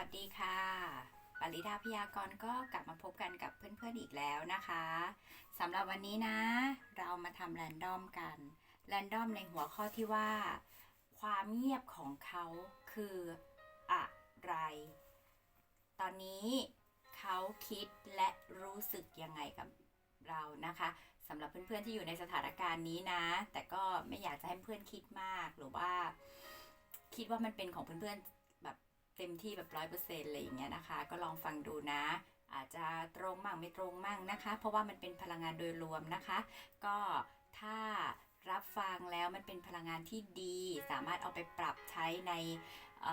วัสดีค่ะ ปริดาพยากรณ์ก็กลับมาพบกันกับเพื่อนๆอีกแล้วนะคะสำหรับวันนี้นะ เรามาทำแรนดอมกันแรนดอมในหัวข้อที่ว่า ความเงียบของเขาคืออะไร ตอนนี้เขาคิดและรู้สึกยังไงกับเรานะคะสำหรับเพื่อนๆที่อยู่ในสถานการณ์นี้นะ แต่ก็ไม่อยากจะให้เพื่อนคิดมากหรือว่าคิดว่ามันเป็นของเพื่อนๆ เต็มที่แบบร้อยเปอร์เซ็นต์อะไรอย่างเงี้ยนะคะ ก็ลองฟังดูนะ อาจจะตรงมั่งไม่ตรงมั่งนะคะ เพราะว่ามันเป็นพลังงานโดยรวมนะคะ ก็ถ้ารับฟังแล้วมันเป็นพลังงานที่ดี สามารถเอาไปปรับใช้ในเ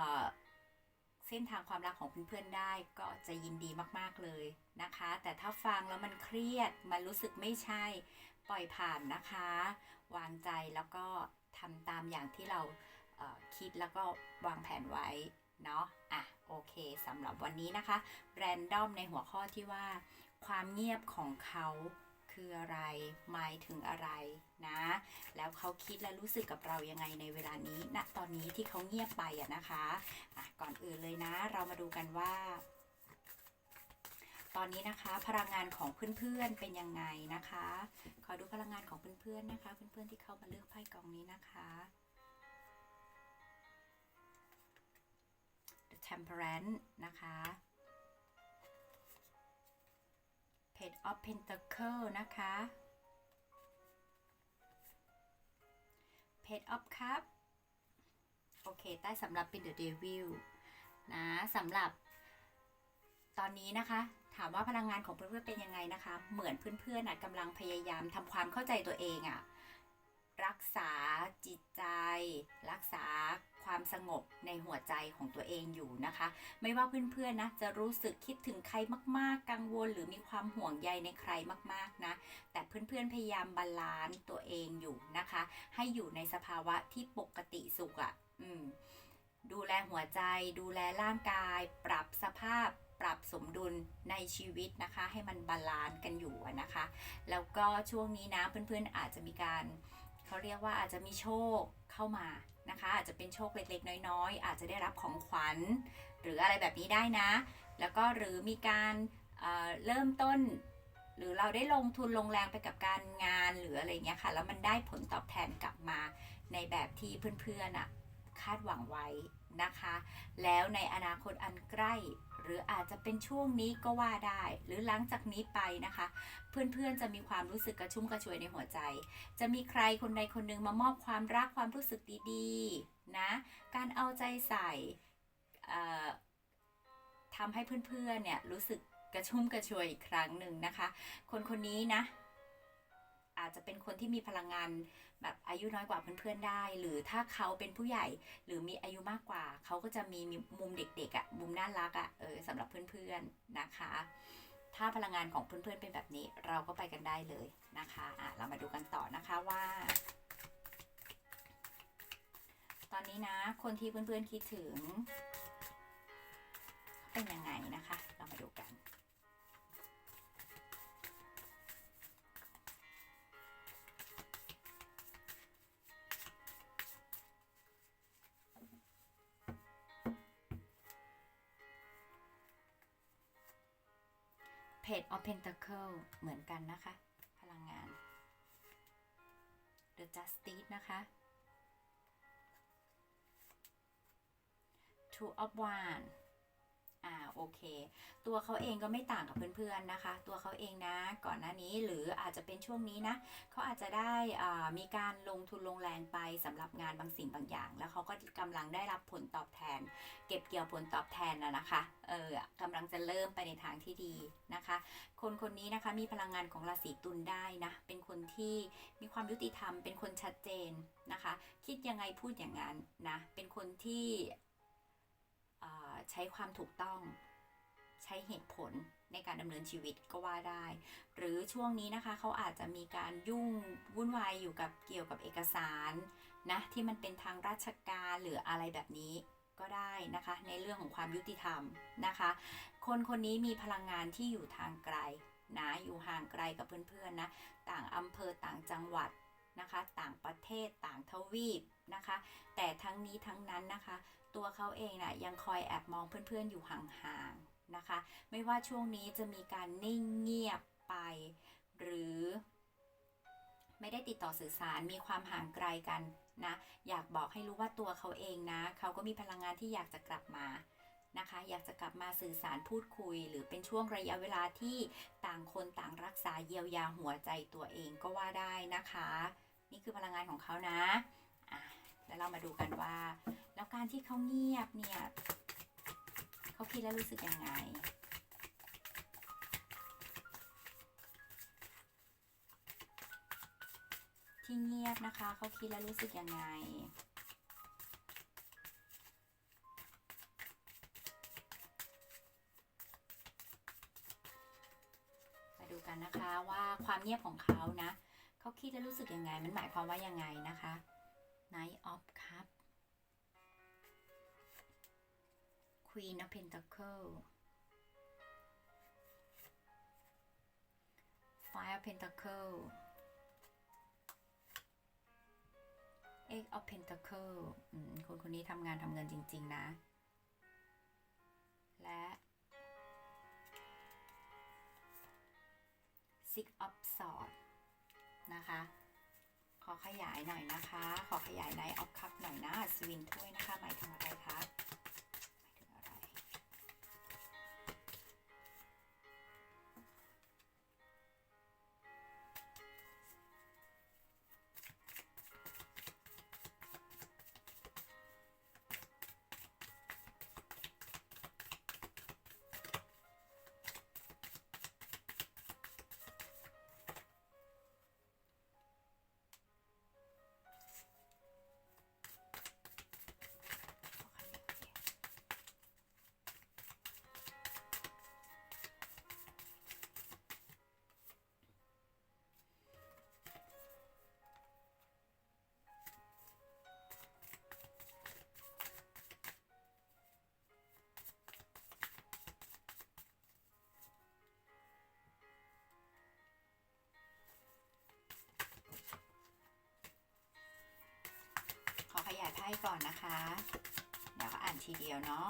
เส้นทางความรักของเพื่อนๆได้ก็จะยินดีมากๆเลยนะคะ แต่ถ้าฟังแล้วมันเครียดมันรู้สึกไม่ใช่ปล่อยผ่านนะคะ วางใจแล้วก็ทำตามอย่างที่เราเคิดแล้วก็วางแผนไว้ เนาะอะโอเคสำหรับวันนี้นะคะแรนดอมในหัวข้อที่ว่า ความเงียบของเขาคืออะไรหมายถึงอะไรนะ แล้วเขาคิดและรู้สึกกับเรายังไงในเวลานี้ณตอนนี้ที่เขาเงียบไปอะนะคะอะก่อนอื่นเลยนะ เรามาดูกันว่า ตอนนี้นะคะพลังงานของเพื่อนๆเป็นยังไงนะคะ ขอดูพลังงานของเพื่อนๆนะคะ เพื่อนๆที่เข้ามาเลือกไพ่กองนี้นะคะ Temperance นะคะ Page of Pentacle นะคะ Page of Cup โอเค ใต้สำหรับเป็น The Devil นะสำหรับตอนนี้นะคะ ถามว่าพลังงานของเพื่อนๆเป็นยังไงนะคะ เหมือนเพื่อนๆนะกำลังพยายามทำความเข้าใจตัวเองอะรักษาจิตใจ รักษา ความสงบในหัวใจของตัวเองอยู่นะคะ ไม่ว่าเพื่อนๆนะจะรู้สึกคิดถึงใครมากๆ กังวล หรือมีความห่วงใยในใครมากๆนะ แต่เพื่อนๆพยายามบาลานซ์ตัวเองอยู่นะคะ ให้อยู่ในสภาวะที่ปกติสุขอะ่ะดูแลหัวใจ ดูแลร่างกาย ปรับสภาพปรับสมดุลในชีวิตนะคะให้มันบาลานซ์กันอยู่นะคะ แล้วก็ช่วงนี้นะเพื่อนๆอาจจะมีการเขาเรียกว่าอาจจะมีโชคเข้ามา นะคะ อาจจะเป็นโชคเล็กๆ น้อยๆ อาจจะได้รับของขวัญ หรืออะไรแบบนี้ได้นะ แล้วก็หรือมีการเเริ่มต้น หรือเราได้ลงทุนลงแรงไปกับการงานหรืออะไรเงี้ยค่ะ แล้วมันได้ผลตอบแทนกลับมาในแบบที่เพื่อนๆอะคาดหวังไว้นะคะ แล้วในอนาคตอันใกล้ หรืออาจจะเป็นช่วงนี้ก็ว่าได้ หรือหลังจากนี้ไปนะคะ เพื่อนๆจะมีความรู้สึกกระชุ่มกระชวยในหัวใจ จะมีใครคนใดคนหนึ่งมามอบความรักความรู้สึกดีๆนะการเอาใจใส่ทำให้เพื่อนๆเนี่ยรู้สึกกระชุ่มกระชวยอีกครั้งหนึ่งนะคะ คนคนนี้นะ อาจจะเป็นคนที่มีพลังงานแบบอายุน้อยกว่าเพื่อนๆได้ หรือถ้าเขาเป็นผู้ใหญ่หรือมีอายุมากกว่า เขาก็จะมีมุมเด็กๆอะ่ะมุมน่ารักอะ่ะเออสำหรับเพื่อนๆนะคะ ถ้าพลังงานของเพื่อนๆเป็นแบบนี้เราก็ไปกันได้เลยนะคะอะเรามาดูกันต่อนะคะว่า ตอนนี้นะคนที่เพื่อนๆคิดถึง Page of Pentacle เหมือนกันนะคะ พลังงาน The Justice นะคะ Two of Wands อ่า โอเค ตัวเขาเองก็ไม่ต่างกับเพื่อนๆนะคะ ตัวเขาเองนะก่อนหน้านี้หรืออาจจะเป็นช่วงนี้นะเขาอาจจะได้อ่ามีการลงทุนลงแรงไปสำหรับงานบางสิ่งบางอย่าง แล้วเขาก็กำลังได้รับผลตอบแทน เก็บเกี่ยวผลตอบแทนนะนะคะเออกำลังจะเริ่มไปในทางที่ดีนะคะ คนคนนี้นะคะมีพลังงานของราศีตุลได้นะเป็นคนที่มีความยุติธรรมเป็นคนชัดเจนนะคะ คิดยังไงพูดอย่างนั้นนะเป็นคนที่ ใช้ความถูกต้องใช้เหตุผลในการดำเนินชีวิตก็ว่าได้ หรือช่วงนี้นะคะเขาอาจจะมีการยุ่งวุ่นวายอยู่กับเกี่ยวกับเอกสารนะที่มันเป็นทางราชการหรืออะไรแบบนี้ก็ได้นะคะ ในเรื่องของความยุติธรรมนะคะ คนคนนี้มีพลังงานที่อยู่ทางไกลนะอยู่ห่างไกลกับเพื่อนๆนะต่างอำเภอต่างจังหวัดนะคะ ต่างประเทศต่างทวีปนะคะ แต่ทั้งนี้ทั้งนั้นนะคะ ตัวเขาเองนะ่ะยังคอยแอบมองเพื่อนๆอยู่ห่างๆนะคะ ไม่ว่าช่วงนี้จะมีการนิ่งเงียบไป หรือไม่ได้ติดต่อสื่อสารมีความห่างไกลกันนะอยากบอกให้รู้ว่าตัวเขาเองนะเขาก็มีพลังงานที่อยากจะกลับมานะคะ อยากจะกลับมาสื่อสารพูดคุย หรือเป็นช่วงระยะเวลาที่ต่างคนต่างรักษาเยียวยาหัวใจตัวเองก็ว่าได้นะคะ นี่คือพลังงานของเขานะอะ แล้วเรามาดูกันว่า แล้วการที่เขาเงียบเนี่ยเขาคิดแล้วรู้สึกยังไงที่เงียบนะคะเขาคิดแล้วรู้สึกยังไง มาดูกันนะคะว่าความเงียบของเขานะเขาคิดแล้วรู้สึกยังไง มันหมายความว่ายังไงนะคะ Knight of Cup Queen of Pentacle Five of Pentacle Eight of Pentacle คนคนนี้ทำงานทำเงินจริง ๆ นะ และ Six of Swords นะคะ อขยายหน่อยนะคะ ขอขยาย Knight of Cup หน่อยนะสวินถ้วยนะคะหมายถึงอะไรคะ ไพ่ก่อนนะคะ เดี๋ยวก็อ่านทีเดียวเนาะ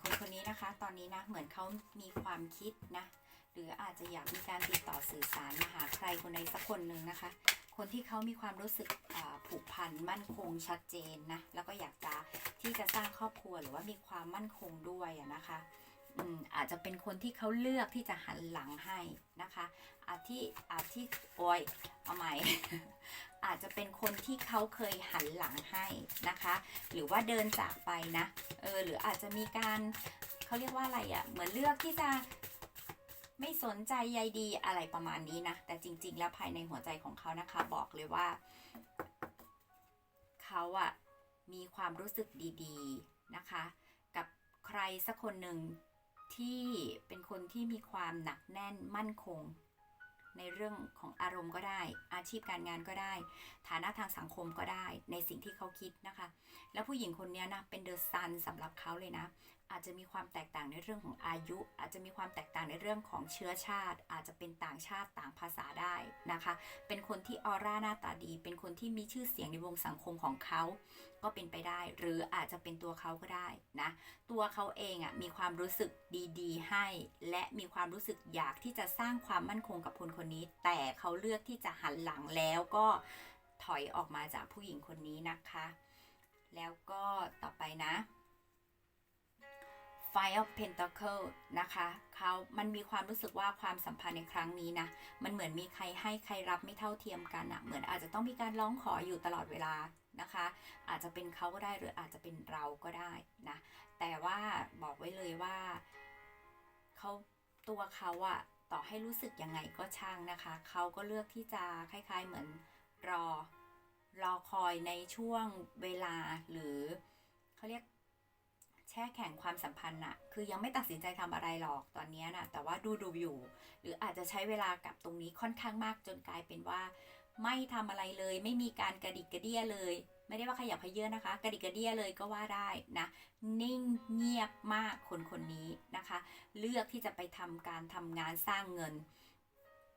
คนคนนี้นะคะ ตอนนี้นะ เหมือนเขามีความคิดนะ หรืออาจจะอยากมีการติดต่อสื่อสารมาหาใครคนใดสักคนหนึ่งนะคะ คนที่เขามีความรู้สึกผูกพันมั่นคงชัดเจนนะ แล้วก็อยากจะที่จะสร้างครอบครัวหรือว่ามีความมั่นคงด้วยนะคะ อาจจะเป็นคนที่เขาเลือกที่จะหันหลังให้นะคะ อาจที่อาจที่โอยเอาใหม่ อาจจะเป็นคนที่เขาเคยหันหลังให้นะคะ หรือว่าเดินจากไปนะ เออ หรืออาจจะมีการเขาเรียกว่าอะไรอะ่ะ เหมือนเลือกที่จะไม่สนใจใยดีอะไรประมาณนี้นะ แต่จริง ๆ แล้วภายในหัวใจของเขานะคะ บอกเลยว่า เขาอะมีความรู้สึกดี ๆ นะคะ กับใครสักคนหนึ่ง ที่เป็นคนที่มีความหนักแน่นมั่นคง ในเรื่องของอารมณ์ก็ได้ อาชีพการงานก็ได้ ฐานะทางสังคมก็ได้ ในสิ่งที่เขาคิดนะคะ แล้วผู้หญิงคนนี้นะเป็นเดอะซันสำหรับเขาเลยนะ อาจจะมีความแตกต่างในเรื่องของอายุ อาจจะมีความแตกต่างในเรื่องของเชื้อชาติ อาจจะเป็นต่างชาติต่างภาษาได้นะคะ เป็นคนที่ออร่าหน้าตาดี เป็นคนที่มีชื่อเสียงในวงสังคมของเขา ก็เป็นไปได้ หรืออาจจะเป็นตัวเขาก็ได้นะ ตัวเขาเองอะ่ะมีความรู้สึกดีๆ ให้ และมีความรู้สึกอยากที่จะสร้างความมั่นคงกับคนคนนี้ แต่เขาเลือกที่จะหันหลังแล้วก็ถอยออกมาจากผู้หญิงคนนี้นะคะ แล้วก็ต่อไปนะ Five of Pentacle นะคะเขามันมีความรู้สึกว่าความสัมพันธ์ในครั้งนี้นะ มันเหมือนมีใครให้ใครรับไม่เท่าเทียมกันอะเหมือนอาจจะต้องมีการร้องขออยู่ตลอดเวลานะคะ อาจจะเป็นเขาก็ได้หรืออาจจะเป็นเราก็ได้นะ แต่ว่าบอกไว้เลยว่าเขาตัวเขาอะต่อให้รู้สึกยังไงก็ช่างนะคะ เขาก็เลือกที่จะคล้าย ๆ เหมือนรอรอคอยในช่วงเวลาหรือเขาเรียก แช่แข็งความสัมพันธ์น่ะ คือยังไม่ตัดสินใจทำอะไรหรอกตอนนี้น่ะแต่ว่าดูดูอยู่ หรืออาจจะใช้เวลากับตรงนี้ค่อนข้างมากจนกลายเป็นว่า ไม่ทำอะไรเลย ไม่มีการกระดิกกระเดี้ยเลย ไม่ได้ว่าขยับขยื่นนะคะ กระดิกกระเดี้ยเลยก็ว่าได้นะ นิ่งเงียบมากคนคนนี้นะคะ เลือกที่จะไปทำการทำงานสร้างเงิน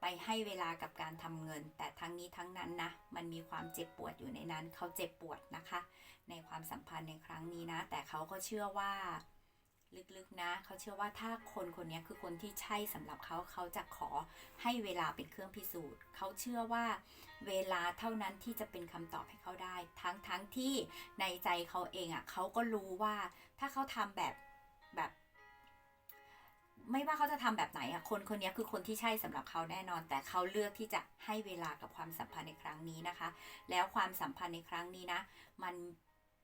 ไปให้เวลากับการทำเงิน แต่ทั้งนี้ทั้งนั้นนะ มันมีความเจ็บปวดอยู่ในนั้น เขาเจ็บปวดนะคะ ในความสัมพันธ์ในครั้งนี้นะ แต่เขาก็เชื่อว่าลึกๆนะเขาเชื่อว่าถ้าคนคนนี้คือคนที่ใช่สำหรับเขาเขาจะขอให้เวลาเป็นเครื่องพิสูจน์เขาเชื่อว่าเวลาเท่านั้นที่จะเป็นคำตอบให้เขาได้ ทั้งทั้งที่ในใจเขาเองอะ่ะเขาก็รู้ว่าถ้าเขาทำแบบแบบ ไม่ว่าเขาจะทำแบบไหนอะคนคนนี้คือคนที่ใช่สำหรับเขาแน่นอน แต่เขาเลือกที่จะให้เวลากับความสัมพันธ์ในครั้งนี้นะคะ แล้วความสัมพันธ์ในครั้งนี้นะ มัน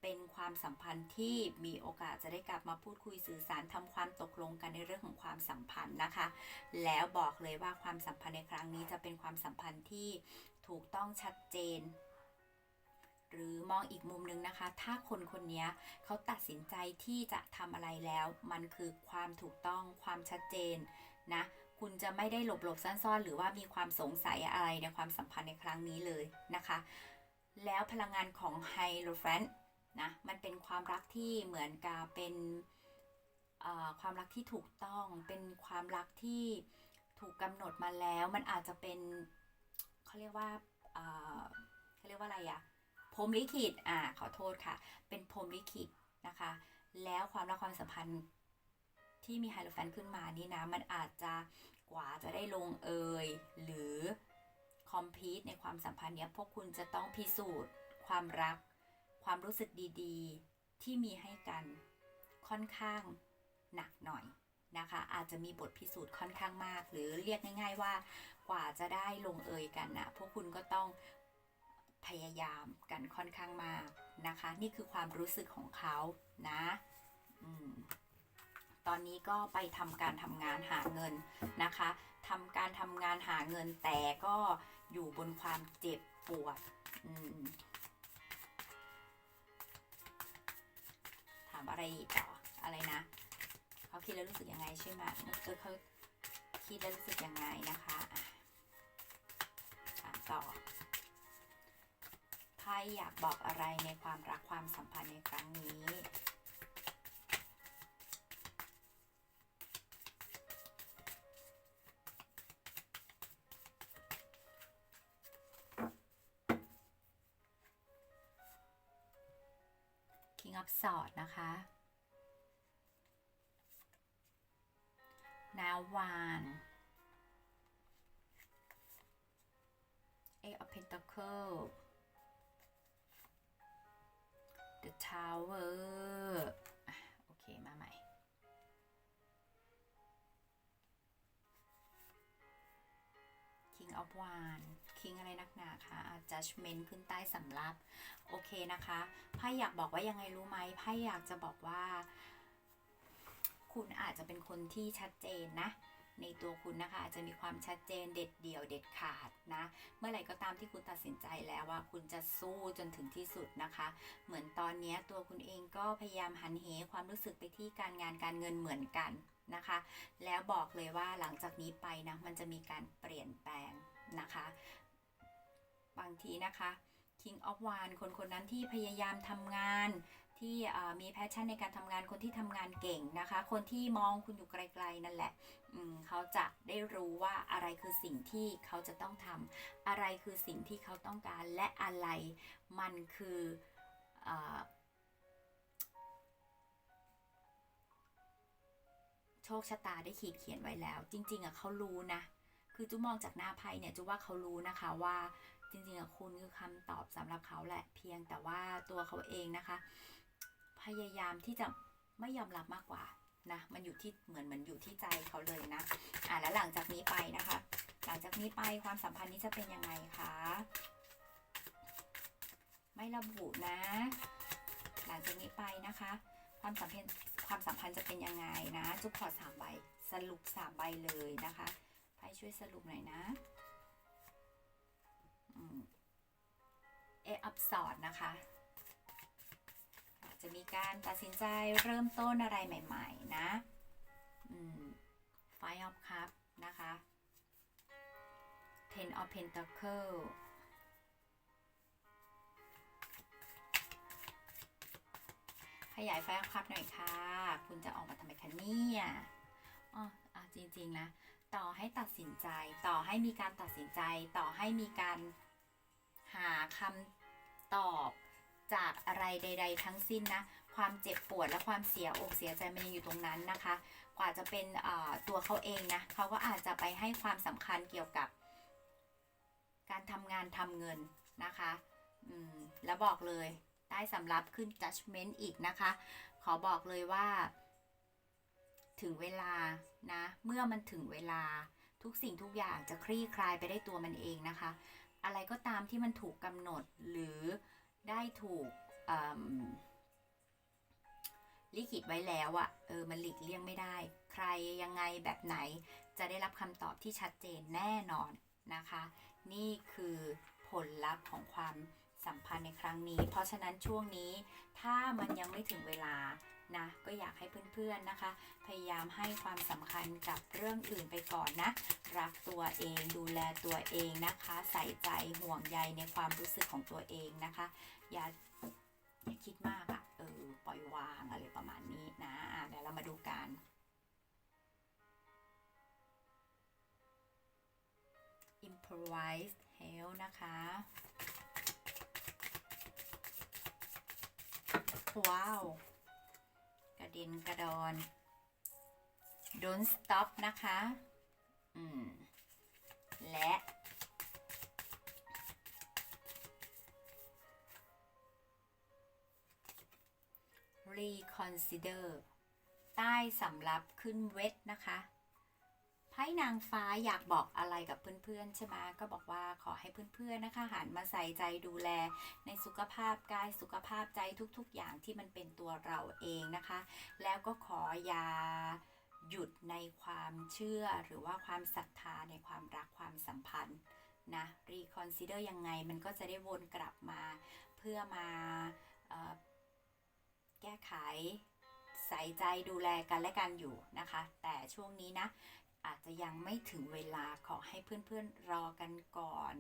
เป็นความสัมพันธ์ที่มีโอกาสจะได้กลับมาพูดคุยสื่อสารทำความตกลงกันในเรื่องของความสัมพันธ์นะคะ แล้วบอกเลยว่าความสัมพันธ์ในครั้งนี้จะเป็นความสัมพันธ์ที่ถูกต้องชัดเจน หรือมองอีกมุมหนึ่งนะคะ ถ้าคนคนนี้เขาตัดสินใจที่จะทำอะไรแล้ว มันคือความถูกต้องความชัดเจนนะ คุณจะไม่ได้หลบหลบซ่อนๆ หรือว่ามีความสงสัยอะไรในความสัมพันธ์ในครั้งนี้เลยนะคะ แล้วพลังงานของไฮโลแฟนนะมันเป็นความรักที่เหมือนกับเป็นความรักที่ถูกต้องเป็นความรักที่ถูกกำหนดมาแล้ว มันอาจจะเป็นเขาเรียกว่าเอ่อเขาเรียกว่าอะไรอะ พรมลิขิตอ่าขอโทษค่ะ เป็นพรมลิขิตนะคะ แล้วความรักความสัมพันธ์ที่มีไฮโลแฟนขึ้นมานี่นะ มันอาจจะกว่าจะได้ลงเอยหรือคอมพีตในความสัมพันธ์เนี้ยพวกคุณจะต้องพิสูจน์ ความรัก ความรู้สึกดีๆ ที่มีให้กันค่อนข้างหนักหน่อยนะคะ อาจจะมีบทพิสูจน์ค่อนข้างมาก หรือเรียกง่าย ๆว่ากว่าจะได้ลงเอยกันนะพวกคุณก็ต้อง พยายามกันค่อนข้างมากนะคะ นี่คือความรู้สึกของเขานะอตอนนี้ก็ไปทำการทำงานหาเงินนะคะทำการทำงานหาเงินแต่ก็อยู่บนความเจ็บปวดถามอะไรต่ออะไรนะเขาคิดแล้วรู้สึกยังไงใช่ไหมเออเขาคิดแล้วรู้สึกยังไงนะคะถามต่อ ไพ่อยากบอกอะไรในความรักความสัมพันธ์ในครั้งนี้ King of Swords นะคะนาวาน Eight of Pentacles The Tower อะโอเค มาใหม่ King of Wand King อะไรนักหนาคะอะ Judgment ขึ้นใต้สำรับ โอเคนะคะไพ่อยากบอกว่ายังไงรู้ไหมไพ่อยากจะบอกว่า คุณอาจจะเป็นคนที่ชัดเจนนะ ในตัวคุณนะคะอาจจะมีความชัดเจนเด็ดเดี่ยวเด็ดขาดนะ เมื่อไหร่ก็ตามที่คุณตัดสินใจแล้วว่าคุณจะสู้จนถึงที่สุดนะคะ เหมือนตอนนี้ตัวคุณเองก็พยายามหันเหความรู้สึกไปที่การงานการเงินเหมือนกันนะคะ แล้วบอกเลยว่าหลังจากนี้ไปนะมันจะมีการเปลี่ยนแปลงนะคะ บางทีนะคะ King of w a n d คนคนนั้นที่พยายามทำงาน ที่มีแพชชั่นในการทำงานคนที่ทำงานเก่งนะคะ คนที่มองคุณอยู่ไกลๆนั่นแหละเขาจะได้รู้ว่าอะไรคือสิ่งที่เขาจะต้องทำอะไรคือสิ่งที่เขาต้องการ และอะไรมันคืออโชคชะตาได้ขีดเขียนไว้แล้ว จริง ๆอะเขารู้นะ คือจุมองจากหน้าไพ่เนี่ยจุว่าเขารู้นะคะว่าจริงๆอะคุณคือคำตอบสำหรับเขาแหละเพียงแต่ว่าตัวเขาเองนะคะ พยายามที่จะไม่ยอมรับมากกว่านะมันอยู่ที่เหมือนเหมือนอยู่ที่ใจเขาเลยนะอะแล้วหลังจากนี้ไปนะคะ หลังจากนี้ไปความสัมพันธ์นี้จะเป็นยังไงคะไม่ระบุนะ หลังจากนี้ไปนะคะ ความสัมพันธ์ความสัมพันธ์จะเป็นยังไงนะ จุ๊บขอสามใบสรุปสามใบเลยนะคะไพ่ช่วยสรุปหน่อยนะเออัพสอดนะคะ จะมีการตัดสินใจเริ่มต้นอะไรใหม่ ๆ นะไฟออฟคัพนะคะ Ten of Pentacle ขยายไฟออฟคัพหน่อยค่ะ คุณจะออกมาทำไมคะเนี่ยอ๋อจริงๆนะ ต่อให้ตัดสินใจ ต่อให้มีการตัดสินใจ ต่อให้มีการหาคำตอบ จากอะไรใด ๆ ทั้งสิ้นนะ ความเจ็บปวดและความเสียอกเสียใจมันยังอยู่ตรงนั้นนะคะ กว่าจะเป็นตัวเขาเองนะเขาก็อาจจะไปให้ความสำคัญเกี่ยวกับ การทำงานทำเงินนะคะแล้วบอกเลยได้สำรับขึ้น judgment อีกนะคะ ขอบอกเลยว่า ถึงเวลานะ เมื่อมันถึงเวลาทุกสิ่งทุกอย่างจะคลี่คลายไปได้ตัวมันเองนะคะ อะไรก็ตามที่มันถูกกำหนดหรือ ได้ถูกลิขิตไว้แล้วอะเออมันหลีกเลี่ยงไม่ได้ ใครยังไงแบบไหนจะได้รับคำตอบที่ชัดเจนแน่นอนนะคะ นี่คือผลลัพธ์ของความสัมพันธ์ในครั้งนี้ เพราะฉะนั้นช่วงนี้ถ้ามันยังไม่ถึงเวลานะก็อยากให้เพื่อนๆนะคะ พยายามให้ความสำคัญกับเรื่องอื่นไปก่อนนะ รักตัวเองดูแลตัวเองนะคะ ใส่ใจห่วงใยในความรู้สึกของตัวเองนะคะ อย่าอย่าคิดมากอะเออปล่อยวางอะไรประมาณนี้นะเดี๋ยวเรามาดูกัน improvise health นะคะว้าว กระเด็นกระดอน don't stop นะคะ อืม และ reconsider ใต้สำรับขึ้นเวทนะคะไพ่นางฟ้าอยากบอกอะไรกับเพื่อนๆใช่ไหมก็บอกว่าขอให้เพื่อนๆนะคะหันมาใส่ใจดูแลในสุขภาพกายสุขภาพใจทุกๆ อย่างที่มันเป็นตัวเราเองนะคะ แล้วก็ขออย่าหยุดในความเชื่อหรือว่าความศรัทธาในความรักความสัมพันธ์นะ reconsider ยังไงมันก็จะได้วนกลับมาเพื่อมาเแก้ไข ใส่ใจดูแลกันและกันอยู่นะคะ แต่ช่วงนี้นะอาจจะยังไม่ถึงเวลาขอให้เพื่อนๆรอกันก่อน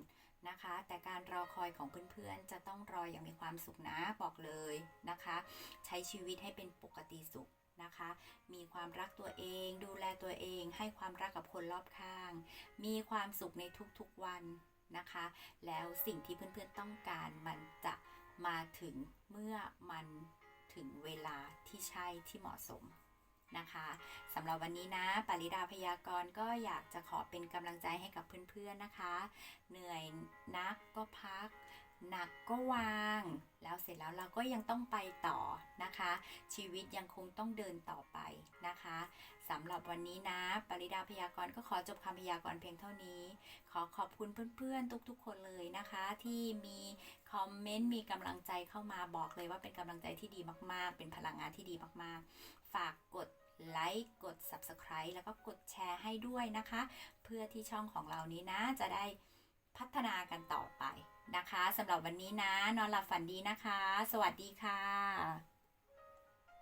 นะคะ แต่การรอคอยของเพื่อนๆ จะต้องรออย่างมีความสุขนะบอกเลยนะคะ ใช้ชีวิตให้เป็นปกติสุขนะคะ มีความรักตัวเอง ดูแลตัวเอง ให้ความรักกับคนรอบข้าง มีความสุขในทุกๆวันนะคะ แล้วสิ่งที่เพื่อนๆต้องการมันจะมาถึงเมื่อมัน ถึงเวลาที่ใช่ที่เหมาะสมนะคะสำหรับวันนี้นะปริดาพยากรณ์ก็อยากจะขอเป็นกำลังใจให้กับเพื่อนๆนะคะ เหนื่อยนักก็พัก หนักก็วาง แล้วเสร็จแล้วเราก็ยังต้องไปต่อนะคะ ชีวิตยังคงต้องเดินต่อไปนะคะสำหรับวันนี้นะ ปริดาพยากรณ์ก็ขอจบคำพยากรณ์เพียงเท่านี้ ขอขอบคุณเพื่อนๆ ทุกๆ คนเลยนะคะ ที่มีคอมเมนต์มีกำลังใจเข้ามาบอกเลยว่าเป็นกำลังใจที่ดีมากๆ เป็นพลังงานที่ดีมากๆ ฝากกดไลค์กด Subscribe แล้วก็กดแชร์ให้ด้วยนะคะ เพื่อที่ช่องของเรานี้นะจะได้ พัฒนากันต่อไปนะคะสำหรับวันนี้นะ นอนหลับฝันดีนะคะ สวัสดีค่ะ